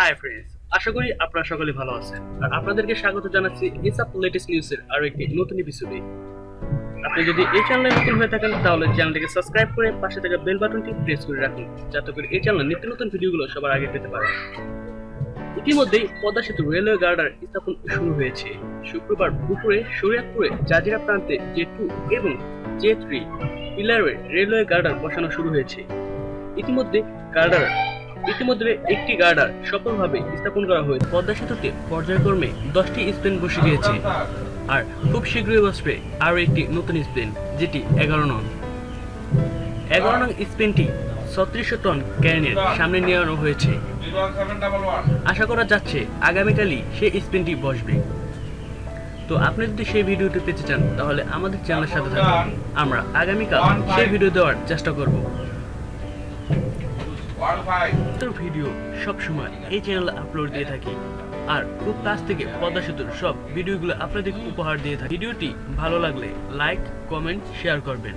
Hi friends আশা করি আপনারা সকলে ভালো আছেন। আর আপনাদেরকে স্বাগত জানাচ্ছি ইসআপ লেটেস্ট নিউজের আরও একটি নতুন এপিসোডে আপনি যদি এই চ্যানেলে নতুন হয়ে থাকেন, তাহলে চ্যানেলটিকে সাবস্ক্রাইব করে পাশে থাকা বেল বাটনটি প্রেস করে রাখুন, যাতে করে এই নিত্য নতুন ভিডিওগুলো সবার আগে পেতে পারেন। ইতিমধ্যেই পদ্মা সেতু রেলওয়ে গার্ডার স্থাপন শুরু হয়েছে। শুক্রবার দুপুরে শরীয়তপুরে জাজিরা প্রান্তে জে টু এবং জে থ্রি পিলারে রেলওয়ে গার্ডার বসানো শুরু হয়েছে। ইতিমধ্যে গার্ডার ইতিমধ্যে একটি গার্ডার সফলভাবে স্থাপন করা হয়েছে। পদ্মা সেতুতে পর্যায়ক্রমে দশটি স্পেন বসে গিয়েছে। আর খুব শীঘ্রই বসবে আরও একটি নতুন স্পেন যেটি এগারো নং। এগারো নং স্পেনটি ছত্রিশশো টন ক্যারেনের সামনে নিয়ে আনা হয়েছে। আশা করা যাচ্ছে আগামীকালই সেই স্পেনটি বসবে। তো আপনি যদি সেই ভিডিওটি পেতে চান, তাহলে আমাদের চ্যানেলের সাথে থাকুন। আমরা আগামীকাল সেই ভিডিও দেওয়ার চেষ্টা করব। তোর ভিডিও সব সময় এই চ্যানেলে আপলোড দিয়ে থাকি। আর খুব কাছ থেকে পদ্মা সেতুর সব ভিডিওগুলো আপনাদের উপহার দিয়ে থাকি। ভিডিওটি ভালো লাগলে লাইক কমেন্ট শেয়ার করবেন।